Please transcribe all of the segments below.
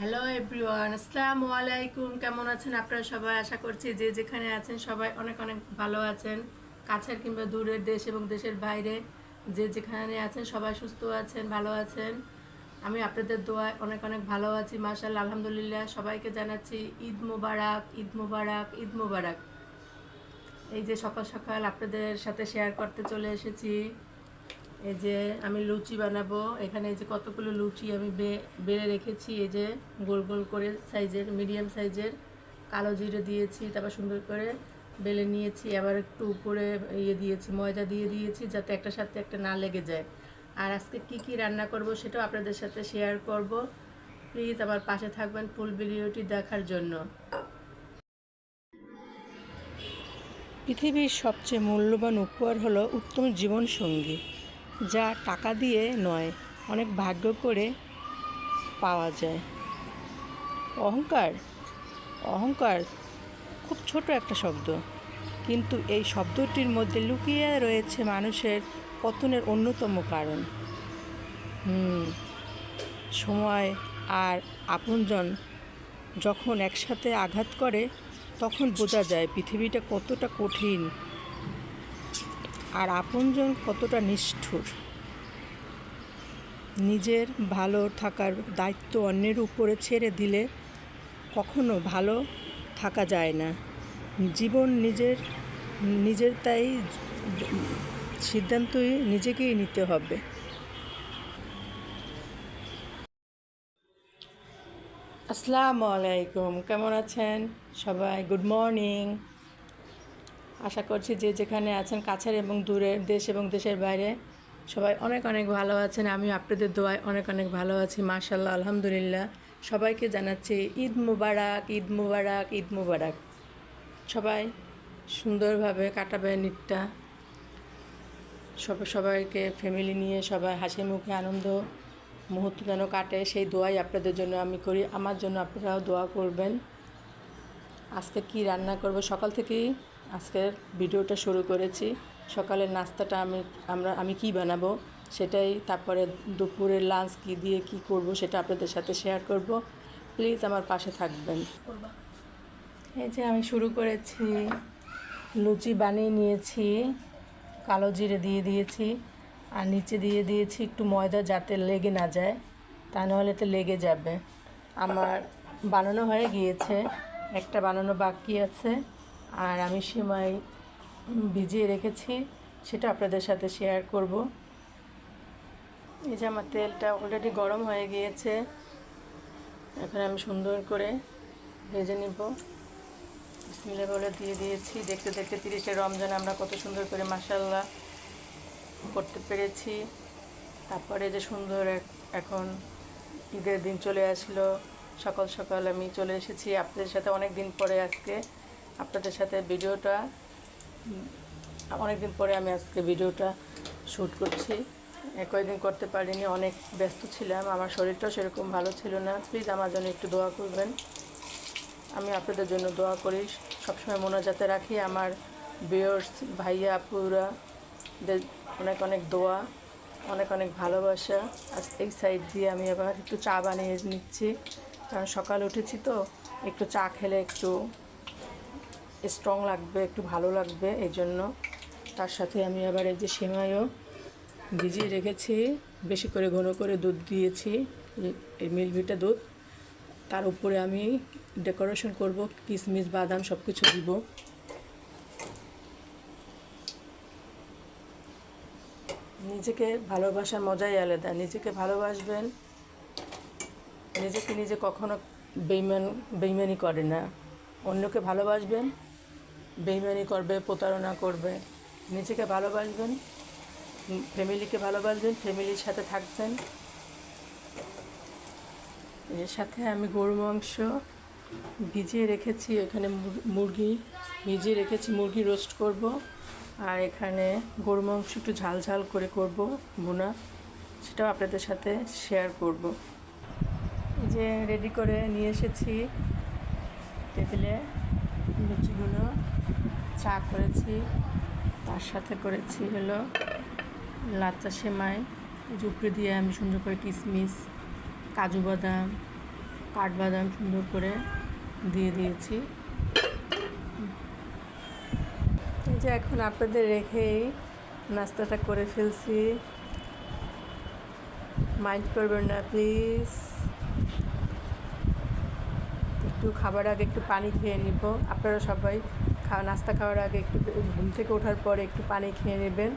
Hello everyone আসসালামু আলাইকুম কেমন আছেন আপনারা সবাই? আশা করছি যে যেখানে আছেন সবাই অনেক অনেক ভালো আছেন। কাছের কিংবা দূরের দেশ এবং দেশের বাইরে যে যেখানে আছেন সবাই সুস্থ আছেন, ভালো আছেন। আমি আপনাদের দোয়ায় অনেক অনেক ভালো আছি। মাশাআল্লাহ, আলহামদুলিল্লাহ, সবাইকে জানাচ্ছি ঈদ মোবারক ঈদ মোবারক ঈদ মোবারক। এই যে সকাল সকাল আপনাদের সাথে শেয়ার করতে চলে এসেছি। এই যে আমি লুচি বানাবো, এখানে এই যে কতগুলো লুচি আমি বেড়ে রেখেছি, এই যে গোল গোল করে সাইজের, মিডিয়াম সাইজের, কালো জিরে দিয়েছি, তারপর সুন্দর করে বেলে নিয়েছি, আবার একটু উপরে ইয়ে দিয়েছি, ময়দা দিয়ে দিয়েছি, যাতে একটা সাথে একটা না লেগে যায়। আর আজকে কি কি রান্না করব সেটাও আপনাদের সাথে শেয়ার করব। প্লিজ আমার পাশে থাকবেন ফুল ভিডিওটি দেখার জন্য। পৃথিবীর সবচেয়ে মূল্যবান উপহার হলো উত্তম জীবনসঙ্গী। যা টাকা দিয়ে নয়, অনেক ভাগ্য করে পাওয়া যায়। অহংকার? অহংকার খুব ছোট একটা শব্দ। কিন্তু এই শব্দটির মধ্যে লুকিয়ে রয়েছে মানুষের পতনের অন্যতম কারণ। হুম, সময় আর আপনজন যখন একসাথে আঘাত করে, তখন বোঝা যায় পৃথিবীটা কতটা কঠিন। আর আপনজন কতটা নিষ্ঠুর। নিজের ভালো থাকার দায়িত্ব অন্যের উপরে ছেড়ে দিলে কখনো ভালো থাকা যায় না। জীবন নিজের নিজের তাই সিদ্ধান্তই নিজেকেই নিতে হবে। আসসালামু আলাইকুম, কেমন আছেন? সবাই গুড মর্নিং আশা করছি যে যেখানে আছেন, কাছের এবং দূরের দেশ এবং দেশের বাইরে, সবাই অনেক অনেক ভালো আছেন। আমি আপনাদের দোয়ায় অনেক অনেক ভালো আছি মাশাল্লাহ আলহামদুলিল্লাহ। সবাইকে জানাচ্ছি ঈদ মুবারক ঈদ মুবারক ঈদ মুবারক। সবাই সুন্দরভাবে কাটাবে ঈদটা সব, সবাইকে ফ্যামিলি নিয়ে সবাই হাসি মুখে আনন্দ মুহূর্ত যেন কাটে, সেই দোয়াই আপনাদের জন্য আমি করি। আমার জন্য আপনারাও দোয়া করবেন। আজকে কি রান্না করব? সকাল থেকেই আজকের ভিডিওটা শুরু করেছি। সকালের নাস্তাটা আমি, আমরা, আমি কি বানাবো সেটাই, তারপরে দুপুরের লাঞ্চ কি দিয়ে কি করব সেটা আপনাদের সাথে শেয়ার করব। প্লিজ আমার পাশে থাকবেন। এই যে আমি শুরু করেছি। লুচি বানিয়ে নিয়েছি, কালো জিরে দিয়ে দিয়েছি, আর নিচে দিয়ে দিয়েছি একটু ময়দা যাতে লেগে না যায়, তা নাহলে তো লেগে যাবে। আমার বানানো হয়ে গিয়েছে, একটা বানানো বাকি আছে। আর আমি সিমাই ভিজিয়ে রেখেছি, সেটা আপনাদের সাথে শেয়ার করব। এই যে আমার তেলটা অলরেডি গরম হয়ে গিয়েছে, এখন আমি সুন্দর করে ভেজে নিব। বিসমিল্লা বলে দিয়ে দিয়েছি, দেখতে দেখতে তিরিশে রমজান, আমরা কত সুন্দর করে মাসাল্লাহ করতে পেরেছি। তারপরে যে সুন্দর এখন ঈদের দিন চলে আসলো, সকাল সকাল আমি চলে এসেছি, আপনাদের সাথে অনেক দিন পরে আজকে আপনাদের সাথে ভিডিওটা অনেক দিন পরে আমি আজকে ভিডিওটা শ্যুট করছি। কয়েকদিন করতে পারিনি, অনেক ব্যস্ত ছিলাম, আমার শরীরটাও সেরকম ভালো ছিল না। প্লিজ আমার জন্য একটু দোয়া করবেন। আমি আপনাদের জন্য দোয়া করি, সবসময় মোনাজাতে রাখি। আমার বিয়র্স ভাইয়া, আপুরা অনেক অনেক দোয়া, অনেক অনেক ভালোবাসা। আর এই সাইড দিয়ে আমি আবার একটু চা বানিয়ে নিচ্ছি। কারণ সকাল উঠেছি তো, একটু চা খেলে একটু স্ট্রং লাগবে, একটু ভালো লাগবে এই জন্য তার সাথে আমি আবার এই যে সেমাইও ভিজিয়ে রেখেছি, বেশি করে ঘন করে দুধ দিয়েছি, এই মিলভিটা দুধ। তার উপরে আমি ডেকোরেশন করব কিশমিশ বাদাম সব কিছু দিব। নিজেকে ভালোবাসার মজাই আলাদা, নিজেকে ভালোবাসবেন, নিজেকে নিজে কখনো বেইমান, বেইমানি করে না। অন্যকে ভালোবাসবেন বেইমানি করবে, প্রতারণা করবে। নিজেকে ভালোবাসবেন, ফ্যামিলিকে ভালোবাসবেন, ফ্যামিলির সাথে থাকবেন। এর সাথে আমি গরু মাংস ভিজিয়ে রেখেছি, এখানে মুরগি ভিজিয়ে রেখেছি, মুরগি রোস্ট করব। আর এখানে গরু মাংস একটু ঝাল ঝাল করে করব বোনা সেটাও আপনাদের সাথে শেয়ার করব। এই যে রেডি করে নিয়ে এসেছি টেবিলে, লুচিগুলো। চা করেছি, তার সাথে করেছি হলো লাচ্চা সেমাই উপরে দিয়ে আমি সুন্দর করে কিশমিশ কাজু বাদাম, কাঠবাদাম সুন্দর করে দিয়ে দিয়েছি। এই যে এখন আপনাদের রেখেই নাস্তাটা করে ফেলছি। মাইন্ড করবেন না, প্লিজ। একটু খাবার আগে একটু পানি খেয়ে নিব। আপনারা সবাই খাওয়া, নাস্তা খাওয়ার আগে একটু ঘুম থেকে ওঠার পরে একটু পানি খেয়ে নেবেন।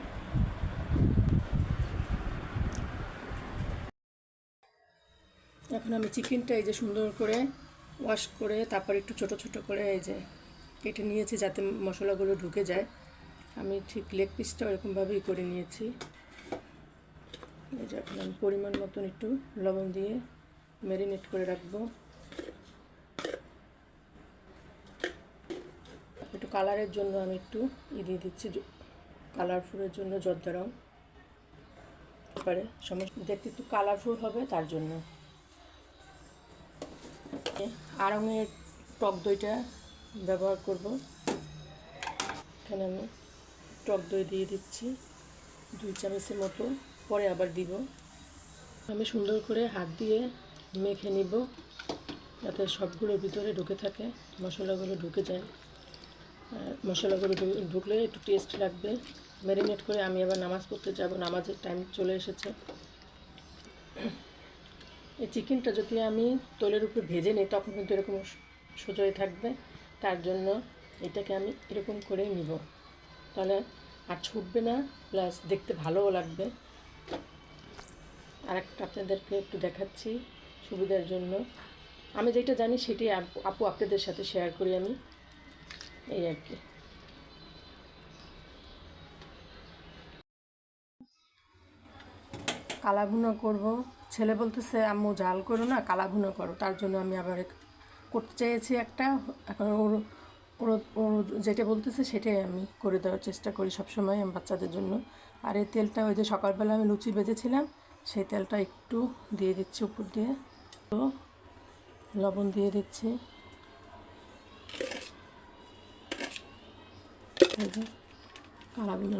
এখন আমি চিকেনটা এই যে সুন্দর করে ওয়াশ করে তারপর একটু ছোট ছোট করে এই যে কেটে নিয়েছি যাতে মশলাগুলো ঢুকে যায়। আমি ঠিক লেগ পিসটা এরকমভাবেই করে নিয়েছি। এই যে এখন আমি পরিমাণ মতন একটু লবণ দিয়ে ম্যারিনেট করে রাখব। কালারের জন্য আমি একটু ই দিয়ে দিচ্ছি কালারফুলের জন্য জর্দা রং। পারে সমস্ত দেখতে একটু কালারফুল হবে তার জন্য। আড়ঙের টক দইটা ব্যবহার করব। এখানে আমি টক দই দিয়ে দিচ্ছি, দুই চামচের মতো। পরে আবার দিব। আমি সুন্দর করে হাত দিয়ে মেখে নিব, যাতে সবগুলোর ভিতরে ঢুকে থাকে, মশলাগুলো ঢুকে যায়। মশলাগুলো ঢুকলে একটু টেস্ট লাগবে। ম্যারিনেট করে আমি আবার নামাজ পড়তে যাব, নামাজের টাইম চলে এসেছে। এই চিকেনটা যদি আমি তলের উপরে ভেজে নিই, তখন কিন্তু এরকম সোজাই থাকবে। তার জন্য এটাকে আমি এরকম করেই নিব। তাহলে আর ছুটবে না প্লাস দেখতে ভালোও লাগবে। আর একটা আপনাদেরকে একটু দেখাচ্ছি সুবিধার জন্য। আমি যেটা জানি সেটি আপু আপনাদের সাথে শেয়ার করি আমি। এই আর কি। কালা ভুনা করব। ছেলে বলতেছে, আম্মু, জাল করো না কালা ভুনা করো। তার জন্য আমি আবার করতে চেয়েছি একটা। এখন ওর ওর ওর যেটা বলতেছে সেটাই আমি করে দেওয়ার চেষ্টা করি সবসময় আমার বাচ্চাদের জন্য। আর এই তেলটা ওই যে সকালবেলা আমি লুচি ভেজেছিলাম সেই তেলটা একটু দিয়ে দিচ্ছি উপর দিয়ে। তো লবণ দিয়ে দিচ্ছি। এই যে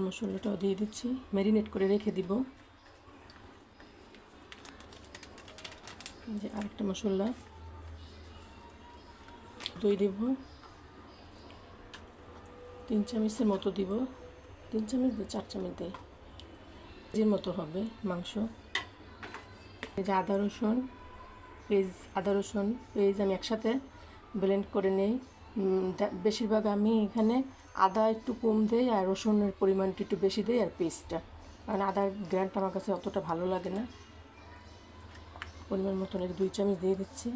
মশলাটাও দিয়ে দিচ্ছি। ম্যারিনেট করে রেখে দিব। যে আরেকটা মশলা। দই দেব। তিন চামচের মতো দিব। তিন চামচ দিয়ে চার চামচ দেয় কেজির মতো হবে মাংস। এই যে আদা, রসুন। পেঁয়াজ আদা, রসুন। পেঁয়াজ আমি একসাথে ব্লেন্ড করে নেই। বেশিরভাগ আমি এখানে আদা একটু কম দেই আর রসুনের পরিমাণটা একটু বেশি দেই আর পেস্টটা কারণ আদার গ্র্যান্ডটা আমার কাছে অতটা ভালো লাগে না। পরিমাণ মতন দুই চামচ দিয়ে দিচ্ছি।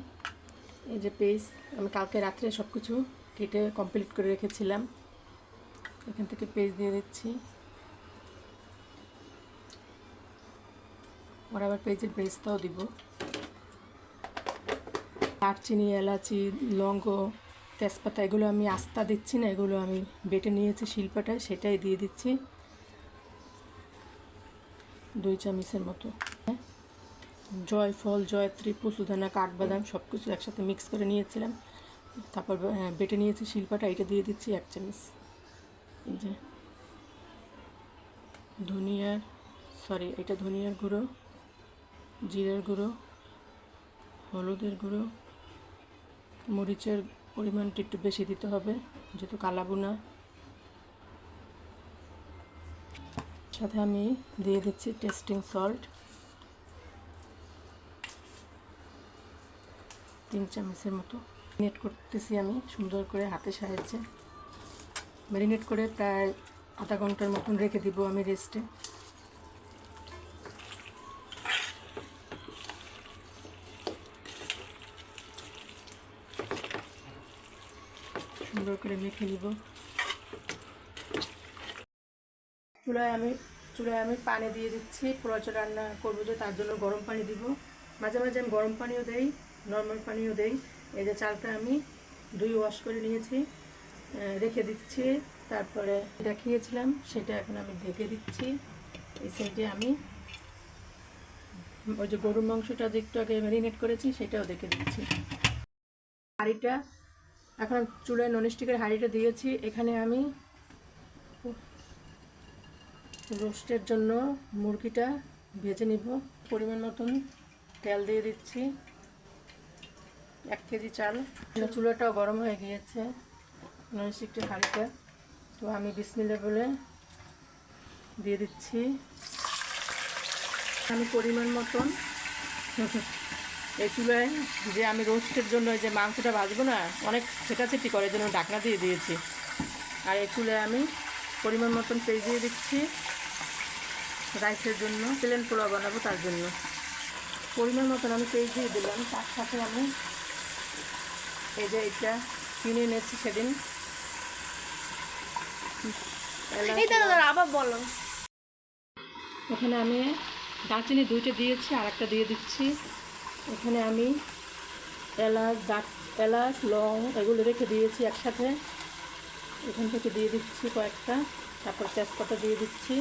এই যে পেস্ট আমি কালকে রাত্রে সব কিছু কেটে কমপ্লিট করে রেখেছিলাম। এখান থেকে পেস্ট দিয়ে দিচ্ছি। ওর আবার পেঁয়াজের পেস্টটাও দিব। দারচিনি, এলাচি, লঙ্গ তেজপাতা, এগুলো আমি আস্তা দিচ্ছি না, এগুলো আমি বেটে নিয়েছি শিল্পাটায়, সেটাই দিয়ে দিচ্ছি। দুই চামচের মতো। হ্যাঁ জয়ফল জয়ত্রী পুসুদানা কাঠবাদাম সব কিছু একসাথে মিক্স করে নিয়েছিলাম। তারপর বেটে নিয়েছি শিল্পাটা, এটা দিয়ে দিচ্ছি এক চামচ। এই যে। ধনিয়ার সরি এটা ধনিয়ার গুঁড়ো, জিরের গুঁড়ো, হলুদের গুঁড়ো, মরিচের পরিমাণটা একটু বেশি দিতে হবে, যেহেতু কালাবুনা সাথে আমি দিয়ে দিচ্ছি টেস্টিং সল্ট। তিন চামচের মতো। ম্যারিনেট করতেছি আমি সুন্দর করে হাতের সাহায্যে। ম্যারিনেট করে প্রায় আধা ঘণ্টার মতন রেখে দিব আমি রেস্টে সুন্দর করে মেখে নিব। চুলায় আমি চুলায় আমি পানি দিয়ে দিচ্ছি। পোলাচা রান্না করব যে তার জন্য গরম পানি দিব। মাঝে মাঝে আমি গরম পানিও দেই, নর্মাল পানিও দেই। এই যে চালটা আমি দুই ওয়াশ করে নিয়েছি রেখে দিচ্ছি। তারপরে দেখিয়েছিলাম সেটা এখন আমি ঢেকে দিচ্ছি। এই সাইডে আমি ওই যে গরুর মাংসটা যে একটু আগে ম্যারিনেট করেছি সেটাও দেখে দিচ্ছি। হাঁড়িটা এখন চুলায় ননস্টিকের হাঁড়িটা দিয়েছি। এখানে আমি রোস্টের জন্য মুরগিটা ভেজে নিব। পরিমাণ মতন তেল দিয়ে দিচ্ছি। এক কেজি চাল। চুলাটাও গরম হয়ে গিয়েছে ননস্টিকটি হাঁড়িতে তো আমি বিসমিল্লা বলে দিয়ে দিচ্ছি। আমি পরিমাণ মতন এই চুলায় যে আমি রোস্টের জন্য যে মাংসটা ভাজবো না অনেক ছেটাছেটি করে জন্য ঢাকনা দিয়ে দিয়েছি। আর এই চুলায় আমি পরিমাণ মতন পেঁয়াজ দিয়ে দিচ্ছি রাইসের জন্য প্লেন পোলাও বানাবো তার জন্য। পরিমাণ মতন আমি পেঁয়াজ দিয়ে দিলাম তার সাথে আমি এই যে এটা কিনে এনেছি সেদিন। আবার বলো। এখানে আমি দারচিনি দুইটা দিয়েছি আর একটা দিয়ে দিচ্ছি। এখানে আমি এলাচ দার এলাচ, লং এগুলো রেখে দিয়েছি একসাথে। এখান থেকে দিয়ে দিচ্ছি কয়েকটা। তারপর তেজপাতা দিয়ে দিচ্ছি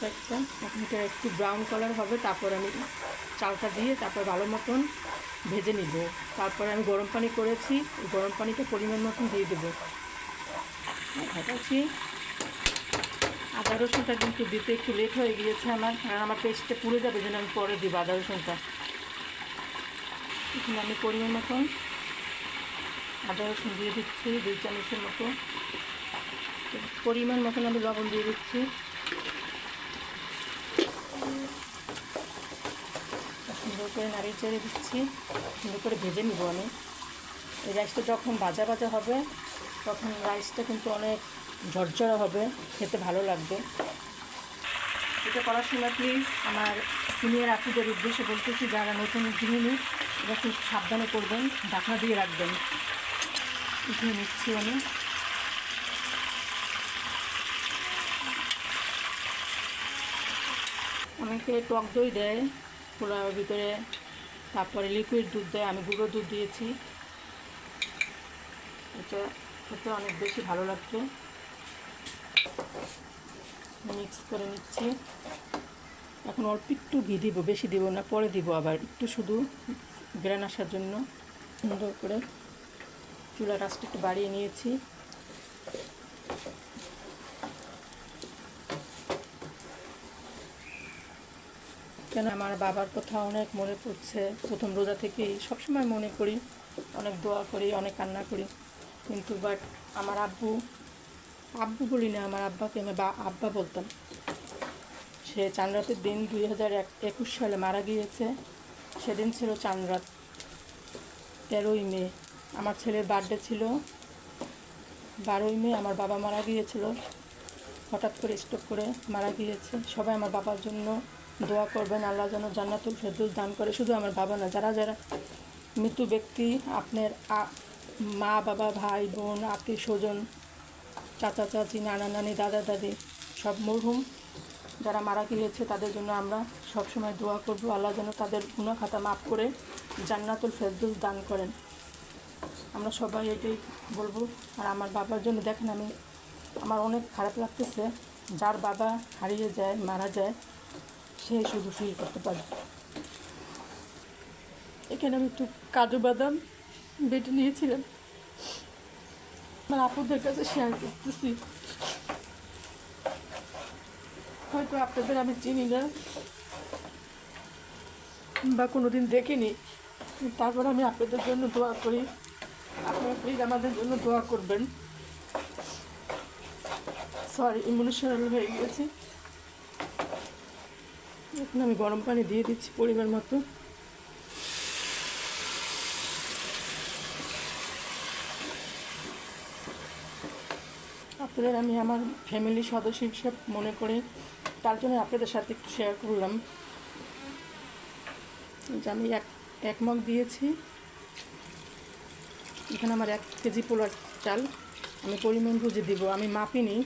কয়েকটা। এখন এটা একটু ব্রাউন কালার হবে। তারপর আমি চালটা দিয়ে তারপর ভালো মতন ভেজে নিব। তারপরে আমি গরম পানি করেছি। গরম পানিটা পরিমাণ মতন দিয়ে দেবো। ভাজাচ্ছি আদা রসুনটা কিন্তু দিতে একটু লেট হয়ে গিয়েছে আমার। কারণ আমার পেস্টটা পুড়ে যাবে যেন আমি পরে দিব আদা রসুনটা। এখানে আমি পরিমাণ মতন আদা রসুন দিয়ে দিচ্ছি, দুই চামচের মতো। পরিমাণ মতন আমি লবণ দিয়ে দিচ্ছি। সুন্দর করে নাড়িয়ে চেড়ে দিচ্ছি। সুন্দর করে ভেজে নিব আমি। এই রাইসটা যখন ভাজা ভাজা হবে, তখন রাইসটা কিন্তু অনেক ঝরঝরা হবে, খেতে ভালো লাগবে। এটা করার সময় প্লিজ আমার সিনিয়র আপুদের উদ্দেশ্যে বলতেছি, যারা নতুন গৃহিণী এটা খুব সাবধানে করবেন, ঢাকনা দিয়ে রাখবেন। উঠিয়ে নিচ্ছি আমি। অনেকে টক দই দেয় পোলাওয়ের ভিতরে তারপরে লিকুইড দুধ দেয়, আমি গুঁড়ো দুধ দিয়েছি। এটা খেতে অনেক বেশি ভালো লাগছে। মিক্স করে নিচ্ছি। এখন অল্প একটু ঘি দিব, বেশি দিব না, পরে দিব আবার। একটু শুধু গ্রান আসার জন্য সুন্দর করে চুলার রাসটা একটু বাড়িয়ে নিয়েছি। কেন আমার বাবার কথা অনেক মনে পড়ছে। প্রথম রোজা থেকেই সবসময় মনে করি, অনেক দোয়া করি, অনেক কান্না করি। কিন্তু বাট আমার আব্বু আব্বু বলি না, আমার আব্বাকে আমি বা আব্বা বলতাম। সে চাঁদরাতের দিন দুই হাজার একুশ সালে মারা গিয়েছে। সেদিন ছিল চাঁদরাত তেরোই মে। আমার ছেলের বার্থডে ছিল। বারোই মে আমার বাবা মারা গিয়েছিল। হঠাৎ করে স্ট্রোক করে মারা গিয়েছে। সবাই আমার বাবার জন্য দোয়া করবেন, আল্লাহ যেন জান্নাতুল ফেরদৌস দান করে। শুধু আমার বাবা না, যারা যারা মৃত্যু ব্যক্তি, আপনার মা, বাবা, ভাই, বোন, আত্মীয় স্বজন, চাচা, চাচি, নানা, নানি, দাদা, দাদি, সব মরহুম। যারা মারা গিয়েছে, তাদের জন্য আমরা সবসময় দোয়া করব। আল্লাহ যেন তাদের গুণা খাতা মাফ করে জান্নাতুল ফেরদুল দান করেন। আমরা সবাই এটাই বলব। আর আমার বাবার জন্য দেখেন আমি, আমার অনেক খারাপ লাগতেছে। যার বাবা হারিয়ে যায়, মারা যায়, সে শুধু ফিল করতে পারে এখানে আমি একটু কাজু বাদাম বেটে নিয়েছিলাম। আমার আপুদের কাছে শেয়ার করতেছি। হয়তো আপনাদের আমি চিনি না বা কোনোদিন দেখিনি। তারপর আমি আপনাদের জন্য দোয়া করি। আপনারা প্লিজ আমাদের জন্য দোয়া করবেন। সরি ইমোশনাল হয়ে গিয়েছি। এখন আমি গরম পানি দিয়ে দিচ্ছি পরিমাণ মতো। আপনাদের আমি আমার ফ্যামিলি সদস্য হিসেবে মনে করি তার জন্য আপনাদের সাথে একটু শেয়ার করলাম। যে আমি এক এক মগ দিয়েছি। এখানে আমার এক কেজি পোলার চাল। আমি পরিমাণ বুঝে দিব, আমি মাপিনি।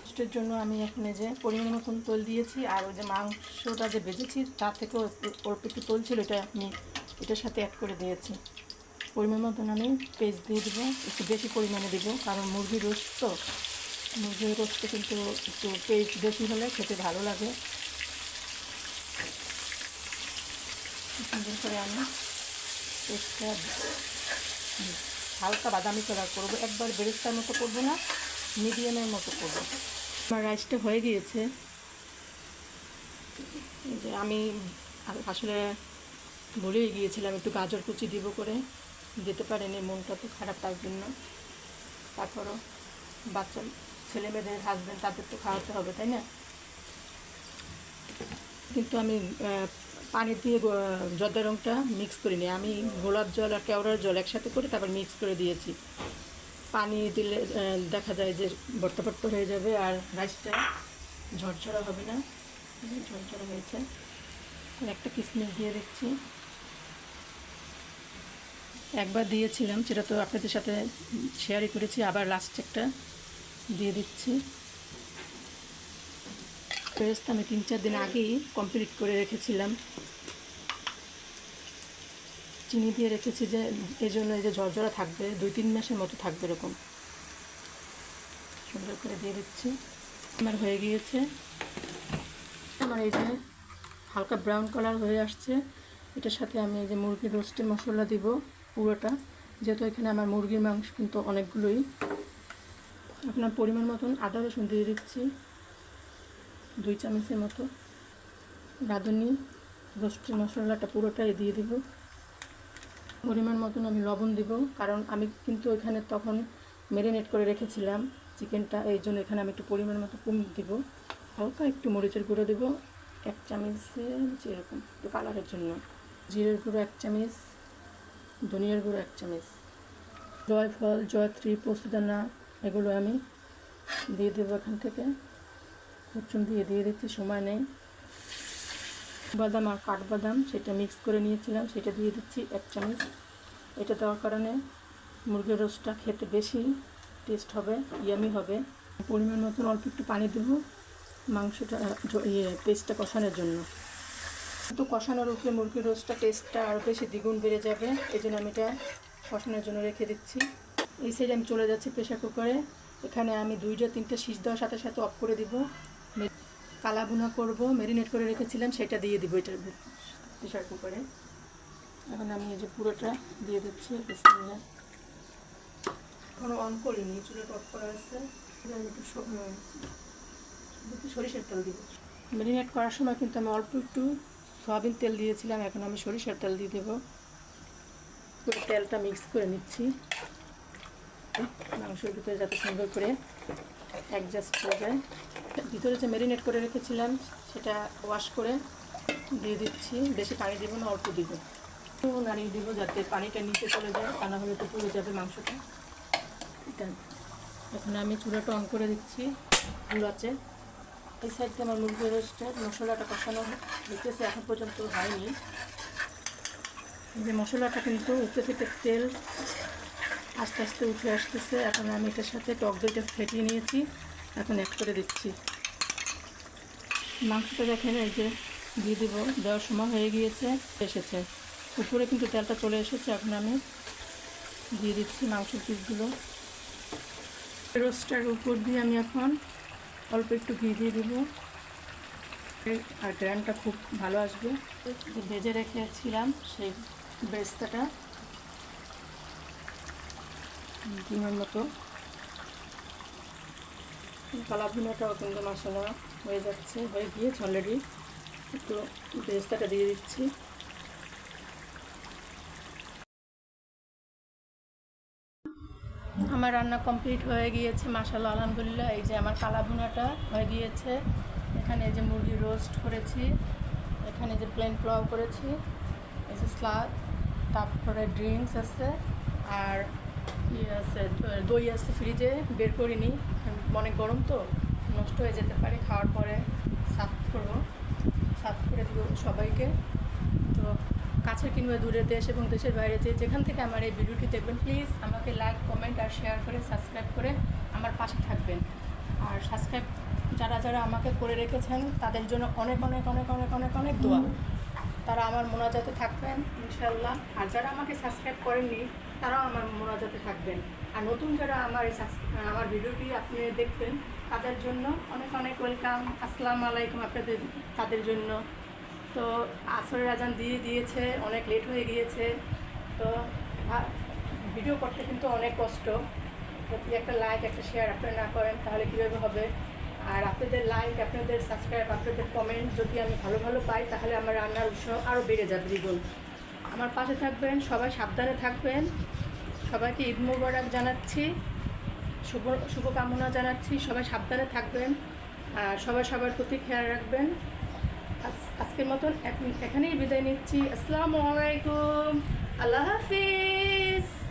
রোস্টের জন্য আমি এখানে যে পরিমাণ মতন তোল দিয়েছি, আর ওই যে মাংসটা যে ভেজেছি, তার থেকেও অল্প একটু তেল ছিল, এটা আমি এটার সাথে অ্যাড করে দিয়েছি। পরিমাণ মতন আমি পেস্ট দিয়ে দেবো। একটু বেশি পরিমাণে দেবো, কারণ মুরগির রোস্ট তো। মুরগির রোস্টে কিন্তু একটু পেস্ট বেশি হলে খেতে ভালো লাগে। করে আমি পেস্টটা হালকা বাদামি কালার করব। একবার বেরেস্তার মতো করব না মিডিয়ামের মতো করব। আমার রাইসটা হয়ে গিয়েছে। যে আমি আসলে ভুলেই গিয়েছিলাম, একটু গাজর কুচি দিব করে। দিতে পারেনি, মনটা তো খারাপ তার জন্য। তারপরও বাচ্চা, ছেলে মেয়েদের হাজব্যান্ড তাদের তো খাওয়াতে হবে, তাই না? কিন্তু আমি পানি দিয়ে জর্দা রঙটা মিক্স করিনি। আমি গোলাপ জল আর কেওড়ার জল একসাথে করে তারপর মিক্স করে দিয়েছি। পানি দিলে দেখা যায় যে ভর্তা ভর্তা হয়ে যাবে আর রাইসটা ঝরঝরা হবে না। ঝরঝরা হয়েছে। একটা কিসমিস দিয়ে দিচ্ছি একবার দিয়েছিলাম, সেটা তো আপনাদের সাথে শেয়ারই করেছি, আবার লাস্ট একটা দিয়ে দিচ্ছি। পেস্ট আমি তিন চার দিন আগেই কমপ্লিট করে রেখেছিলাম। চিনি দিয়ে রেখেছি যে, এই জন্য এই যে ঝরঝরা থাকবে, দুই তিন মাসের মতো থাকবে এরকম। সুন্দর করে দিয়ে দিচ্ছি। আমার হয়ে গিয়েছে। আমার এই যে হালকা ব্রাউন কালার হয়ে আসছে। এটার সাথে আমি এই যে মুরগির রোস্টের মশলা দিব। পুরোটা, যেহেতু এখানে আমার মুরগির মাংস কিন্তু অনেকগুলোই। আপনার পরিমাণ মতন আদা রসুন দিয়ে দিচ্ছি, দুই চামচের মতো। রাঁধুনি রোস্টের মশলাটা পুরোটাই দিয়ে দিব। পরিমাণ মতন আমি লবণ দিব, কারণ আমি কিন্তু এখানে তখন ম্যারিনেট করে রেখেছিলাম চিকেনটা, এই জন্য এখানে আমি একটু পরিমাণ মতো কম দিব। হালকা একটু মরিচের গুঁড়ো দিব, এক চামচের, যেরকম, একটু কালারের জন্য। জিরের গুঁড়ো এক চামচ ধনিয়ার গুঁড়ো এক চামচ। জয়ফল জয়ত্রী পোস্তদানা এগুলো আমি দিয়ে দেবো এখান থেকে। কুচুন দিয়ে দিয়ে দিচ্ছি, সময় নেই। বাদাম আর কাঠবাদাম সেটা মিক্স করে নিয়েছিলাম, সেটা দিয়ে দিচ্ছি এক চামচ। এটা দেওয়ার কারণে মুরগির রোস্টটা খেতে বেশি টেস্ট হবে ইয়ামি হবে। পরিমাণ মতন অল্প একটু পানি দেবো মাংসটা ইয়ে পেস্টটা কষানোর জন্য। তো কষানোর উপরে মুরগির রোস্টটা টেস্টটা আরও বেশি দ্বিগুণ বেড়ে যাবে। এই জন্য আমি এটা কষানোর জন্য রেখে দিচ্ছি। এই সাইডে আমি চলে যাচ্ছি প্রেশার কুকারে এখানে আমি দুইটা, তিনটা শীষ দেওয়ার সাথে সাথে অফ করে দিব। মে- কালা ভুনা করব ম্যারিনেট করে রেখেছিলাম, সেটা দিয়ে দিব এটার প্রেশার কুকারে এখন আমি এই যে পুরোটা দিয়ে দিচ্ছি বিসমিল্লাহ। এখনও অন করিনি চুলাটা অফ করা আছে। একটু একটু সরিষার তেল দিব। ম্যারিনেট করার সময় কিন্তু আমি অল্প একটু সয়াবিন তেল দিয়েছিলাম, এখন আমি সরিষার তেল দিয়ে দেবো। তেলটা মিক্স করে নিচ্ছি। মাংসের ভিতরে যাতে সুন্দর করে অ্যাডজাস্ট হয়ে যায়। ভিতরে যে ম্যারিনেট করে রেখেছিলাম, সেটা ওয়াশ করে দিয়ে দিচ্ছি। বেশি পানি দেবো না, অল্প দিব। নাড়িয়ে দিব যাতে পানিটা নিচে চলে যায়, তা না হলে তো পুড়ে যাবে মাংসটা। এটা এখন আমি চুলাটা অন করে দিচ্ছি চুলাতে এই সাইডে আমার মুরগির রোস্টের মশলাটা কষানো হইতেছে এখন পর্যন্ত হয়নি। যে মশলাটা কিন্তু উপরে থেকে তেল আস্তে আস্তে উঠে আসতেছে। এখন আমি এটার সাথে টক দইটা ফেটিয়ে নিয়েছি। এখন অ্যাড করে দিচ্ছি। মাংসটা দেখেন, এই যে দিয়ে দিব। দেওয়ার সময় হয়ে গিয়েছে, এসেছে। উপরে কিন্তু তেলটা চলে এসেছে। এখন আমি দিয়ে দিচ্ছি মাংসের পিসগুলো রোস্টার উপর দিয়ে আমি এখন অল্প একটু ঘি দিয়ে দিব। আর গ্রানটা খুব ভালো আসবে। ভেজে রেখেছিলাম সেই বেস্তাটা। ডিমের মতো। কলা ভুনাটাও কিন্তু মশলা হয়ে যাচ্ছে হয়ে গিয়েছে অলরেডি একটু বেস্তাটা দিয়ে দিচ্ছি। আমার রান্না কমপ্লিট হয়ে গিয়েছে মাসাল্লাহ আলহামদুলিল্লাহ। এই যে আমার কালা ভুনাটা হয়ে গিয়েছে, এখানে এই যে মুরগি রোস্ট করেছি, এখানে যে প্লেন পোলাও করেছি, এই যে স্লাদ, তারপরে ড্রিঙ্কস আছে, আর ইয়ে আছে, দই আছে ফ্রিজে, বের করিনি, অনেক গরম তো, নষ্ট হয়ে যেতে পারে, খাওয়ার পরে সাফ করব, সাফ করে দিব সবাইকে। কাছের কিংবা দূরের দেশ এবং দেশের বাইরে যে যেখান থেকে আমার এই ভিডিওটি দেখবেন প্লিজ আমাকে লাইক কমেন্ট আর শেয়ার করে সাবস্ক্রাইব করে আমার পাশে থাকবেন। আর সাবস্ক্রাইব যারা যারা আমাকে করে রেখেছেন তাদের জন্য অনেক অনেক অনেক অনেক অনেক অনেক দোয়া। তারা আমার মোনাজাতে থাকবেন ইনশাল্লাহ আর যারা আমাকে সাবস্ক্রাইব করেননি তারাও আমার মোনাজাতে থাকবেন। আর নতুন যারা আমার এই আমার ভিডিওটি আপনি দেখবেন তাদের জন্য অনেক অনেক ওয়েলকাম আসসালামু আলাইকুম আপনাদের তাদের জন্য। তো আসরের আজান দিয়ে দিয়েছে, অনেক লেট হয়ে গিয়েছে। তো ভিডিও করতে কিন্তু অনেক কষ্ট। যদি একটা লাইক একটা শেয়ার আপনারা না করেন, তাহলে কীভাবে হবে? আর আপনাদের লাইক আপনাদের সাবস্ক্রাইব আপনাদের কমেন্ট যদি আমি ভালো ভালো পাই, তাহলে আমার রান্নার উৎসাহ আরও বেড়ে যাবে দ্বিগুণ। আমার পাশে থাকবেন, সবাই সাবধানে থাকবেন। সবাইকে ঈদ মুবারক জানাচ্ছি। শুভ, শুভকামনা জানাচ্ছি। সবাই সাবধানে থাকবেন। আর সবাই সবার প্রতি খেয়াল রাখবেন। আজকের মতন এখন- এখানেই বিদায় নিচ্ছি। আসসালামু আলাইকুম। আল্লাহ হাফিজ।